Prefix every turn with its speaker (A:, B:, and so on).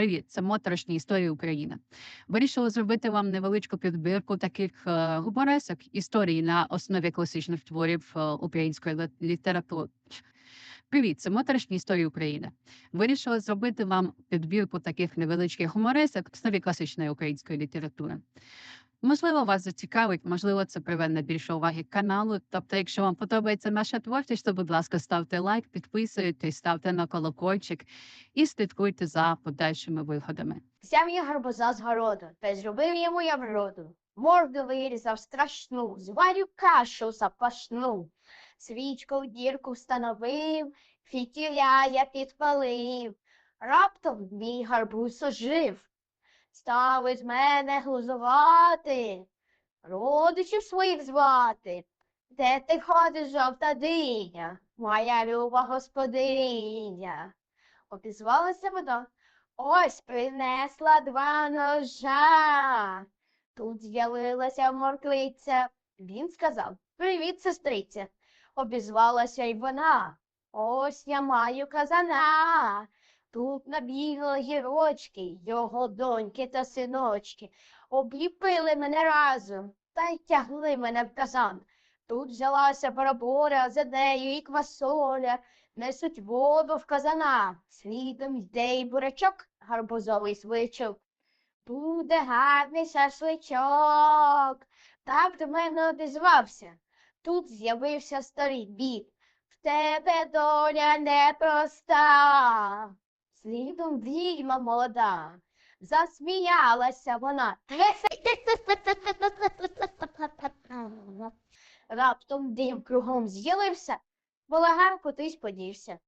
A: Привіт, це моторошні історії України. Вирішила зробити вам невеличку підбірку таких е, гуморесок історії на основі класичних творів е, української літератури. Привіт, це моторошні історії України. Вирішила зробити вам підбірку таких невеличких гуморесок в основі класичної української літератури. Можливо, вас зацікавить, можливо, це приверне більше уваги каналу. Тобто, якщо вам подобається наша творчість, то, будь ласка, ставте лайк, підписуйтесь, ставте на колокольчик і слідкуйте за подальшими виходами.
B: Взяв я гарбуза з городу, та й зробив йому я вроду. Морду вирізав страшну, зварю кашу запашну. Свічку в дірку встановив, фітіля я підпалив. Раптом мій гарбуз ожив. Став із мене глузувати, родичів своїх звати. Де ти ходиш, жовта диня, моя люба господиня? Обізвалася вона. Ось принесла два ножа. Тут з'явилася морквиця. Він сказав Привіт, сестриця. Обізвалася й вона. Ось я маю казана. Тут набігли гірочки, його доньки та синочки. Обліпили мене разом та й тягли мене в казан. Тут взялася бараболя, за нею і квасоля. Несуть воду в казана, слідом йде й бурячок, гарбузовий свичок. Буде гарний шашличок. Так до мене обізвався. Тут з'явився старий бід. В тебе доля непроста. Слідом відьма молода. Засміялася вона. Раптом дим кругом з'явився, Балаган кудись подівся.